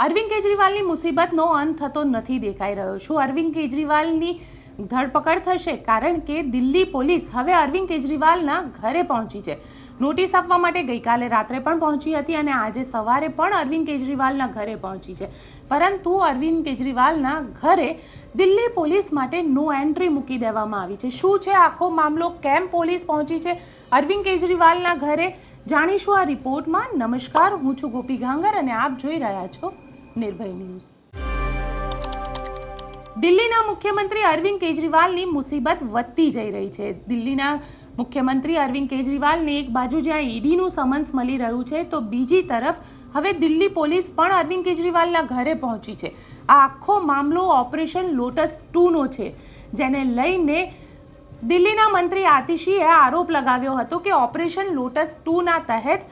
અરવિંદ કેજરીવાલની મુસીબતનો અંત થતો નથી દેખાઈ રહ્યો. શું અરવિંદ કેજરીવાલની ધરપકડ થશે? કારણ કે દિલ્હી પોલીસ હવે અરવિંદ કેજરીવાલના ઘરે પહોંચી છે. નોટિસ આપવા માટે ગઈકાલે રાત્રે પણ પહોંચી હતી અને આજે સવારે પણ અરવિંદ કેજરીવાલના ઘરે પહોંચી છે. પરંતુ અરવિંદ કેજરીવાલના ઘરે દિલ્હી પોલીસ માટે નો એન્ટ્રી મૂકી દેવામાં આવી છે. શું છે આખો મામલો? કેમ પોલીસ પહોંચી છે? અરવિંદ કેજરીવાલના ઘરે જાણીશું આ રિપોર્ટમાં. નમસ્કાર, હું છું ગોપી ગાંગર અને આપ જોઈ રહ્યા છો નિર્ભય ન્યૂઝ. દિલ્હીના મુખ્યમંત્રી અરવિંદ કેજરીવાલની મુસીબત વધતી જઈ રહી છે. દિલ્હીના મુખ્યમંત્રી અરવિંદ કેજરીવાલને એક બાજુ જ્યાં ઈડીનું સમન્સ મળી રહ્યું છે, તો બીજી તરફ હવે દિલ્હી પોલીસ પણ અરવિંદ કેજરીવાલના ઘરે પહોંચી છે. આ આખો મામલો ઓપરેશન લોટસ ટુનો છે, જેને લઈને દિલ્હીના મંત્રી આતિશીએ આરોપ લગાવ્યો હતો કે ઓપરેશન લોટસ ટુના તહેત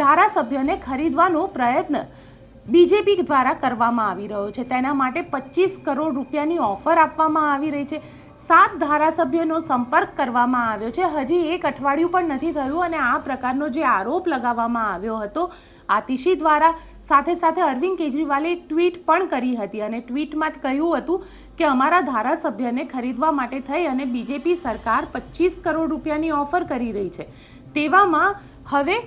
ધારાસભ્યને ખરીદવાનો પ્રયત્ન બીજેપી દ્વારા કરવામાં આવી રહ્યો છે. તેના માટે પચીસ કરોડ રૂપિયાની ઓફર આપવામાં આવી રહી છે. સાત ધારાસભ્યોનો સંપર્ક કરવામાં આવ્યો છે. હજી એક અઠવાડિયું પણ નથી થયું અને આ પ્રકારનો જે આરોપ લગાવવામાં આવ્યો હતો, આતિશી દ્વારા સાથે સાથે અરવિંદ કેજરીવાલે એક ટ્વીટ પણ કરી હતી અને ટ્વીટમાં કહ્યું હતું કે અમારા ધારાસભ્યને ખરીદવા માટે થઈ અને બીજેપી સરકાર પચીસ કરોડ રૂપિયાની ઓફર કરી રહી છે. તેવામાં હવે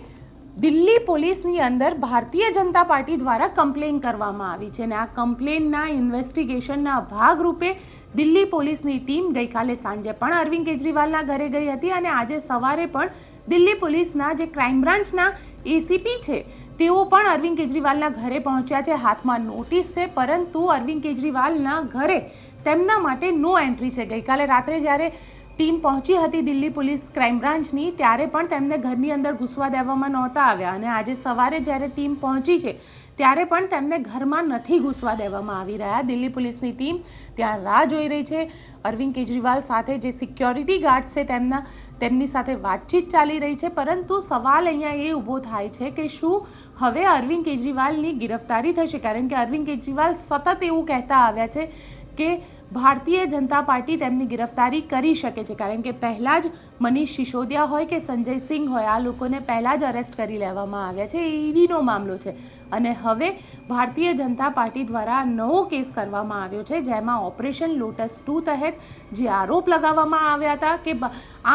દિલ્હી પોલીસની અંદર ભારતીય જનતા પાર્ટી દ્વારા કમ્પ્લેન કરવામાં આવી છે અને આ કમ્પ્લેનના ઇન્વેસ્ટિગેશનના ભાગરૂપે દિલ્હી પોલીસની ટીમ ગઈકાલે સાંજે પણ અરવિંદ કેજરીવાલના ઘરે ગઈ હતી અને આજે સવારે પણ દિલ્હી પોલીસના જે ક્રાઇમ બ્રાન્ચના એસીપી છે, તેઓ પણ અરવિંદ કેજરીવાલના ઘરે પહોંચ્યા છે. હાથમાં નોટિસ છે, પરંતુ અરવિંદ કેજરીવાલના ઘરે તેમના માટે નો એન્ટ્રી છે. ગઈકાલે રાત્રે જ્યારે ટીમ પહોંચી હતી દિલ્હી પોલીસ ક્રાઇમ બ્રાન્ચની, ત્યારે પણ તેમને ઘરની અંદર ઘૂસવા દેવામાં નહોતા આવ્યા. અને આજે સવારે જ્યારે ટીમ પહોંચી છે, ત્યારે પણ તેમને ઘરમાં નથી ઘૂસવા દેવામાં આવી રહ્યા. દિલ્હી પોલીસની ટીમ ત્યાં રાહ જોઈ રહી છે. અરવિંદ કેજરીવાલ સાથે જે સિક્યોરિટી ગાર્ડ છે, તેમના તેમની સાથે વાતચીત ચાલી રહી છે. પરંતુ સવાલ અહીંયા એ ઊભો થાય છે કે શું હવે અરવિંદ કેજરીવાલની ગિરફતારી થશે? કારણ કે અરવિંદ કેજરીવાલ સતત એવું કહેતા આવ્યા છે કે ભારતીય જનતા પાર્ટી તેમની ગિરફતારી કરી શકે છે, કારણ કે પહેલાં જ મનીષ સિસોદિયા હોય કે સંજય સિંહ હોય, આ લોકોને પહેલાં જ અરેસ્ટ કરી લેવામાં આવ્યા છે, એ ઈડીનો મામલો છે. અને હવે ભારતીય જનતા પાર્ટી દ્વારા નવો કેસ કરવામાં આવ્યો છે, જેમાં ઓપરેશન લોટસ ટુ તહેત જે આરોપ લગાવવામાં આવ્યા હતા કે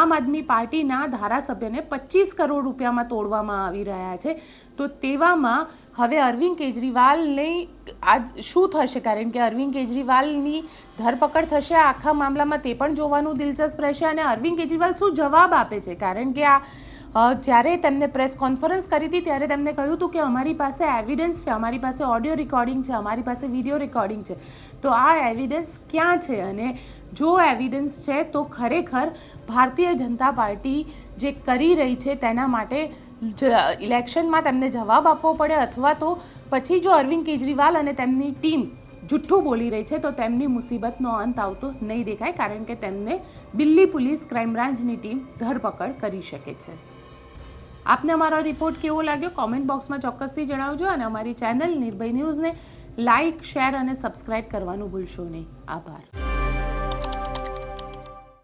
આમ આદમી પાર્ટીના ધારાસભ્યને પચીસ કરોડ રૂપિયામાં તોડવામાં આવી રહ્યા છે. તો તેવામાં હવે અરવિંદ કેજરીવાલને આજ શું થશે? કારણ કે અરવિંદ કેજરીવાલની ધરપકડ થશે. આખા મામલામાં તે પણ જોવાનું દિલચસ્પ રહેશે અને અરવિંદ કેજરીવાલ શું જવાબ આપે છે? કારણ કે આ જ્યારે તેમને પ્રેસ કોન્ફરન્સ કરી હતી, ત્યારે તેમને કહ્યું હતું કે અમારી પાસે એવિડન્સ છે, અમારી પાસે ઓડિયો રેકોર્ડિંગ છે, અમારી પાસે વીડિયો રેકોર્ડિંગ છે. તો આ એવિડન્સ ક્યાં છે? અને જો એવિડન્સ છે, તો ખરેખર ભારતીય જનતા પાર્ટી જે કરી રહી છે, તેના માટે ઇલેક્શનમાં તેમને જવાબ આપવો પડે. અથવા તો પછી જો અરવિંદ કેજરીવાલ અને તેમની ટીમ જુઠ્ઠું બોલી રહી છે, તો તેમની મુસીબતનો અંત આવતો નહીં દેખાય, કારણ કે તેમને દિલ્હી પોલીસ ક્રાઇમ બ્રાન્ચની ટીમ ધરપકડ કરી શકે છે. આપને અમારો રિપોર્ટ કેવો લાગ્યો? કોમેન્ટ બોક્સમાં ચોક્કસથી જણાવજો અને અમારી ચેનલ નિર્ભય ન્યૂઝને લાઇક, શેર અને સબસ્ક્રાઇબ કરવાનું ભૂલશો નહીં. આભાર.